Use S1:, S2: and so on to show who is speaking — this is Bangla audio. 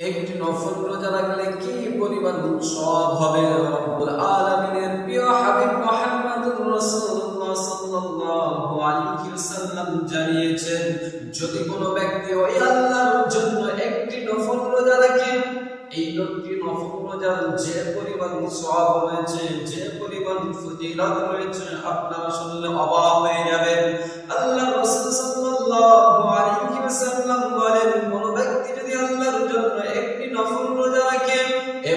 S1: একটি নফল রোজা রাখলে কি পরিমাণ সব হবে? রব্বুল আলামিনের প্রিয় হাবিব মুহাম্মদুর রাসূলুল্লাহ সাল্লাল্লাহু আলাইহি ওয়াসাল্লাম জানিয়েছেন, যদি কোনো ব্যক্তি ওই আল্লাহর জন্য একটি নফল রোজা রাখে এই লোকটি নফল রোজার যে পরিমাণ সওয়াব রয়েছে, যে পরিমাণ ফজিলত রয়েছে, আপনারা শুনলে অবাক হয়ে যাবেন। আল্লাহ রাসূল সাল্লাল্লাহু আলাইহি ওয়াসাল্লাম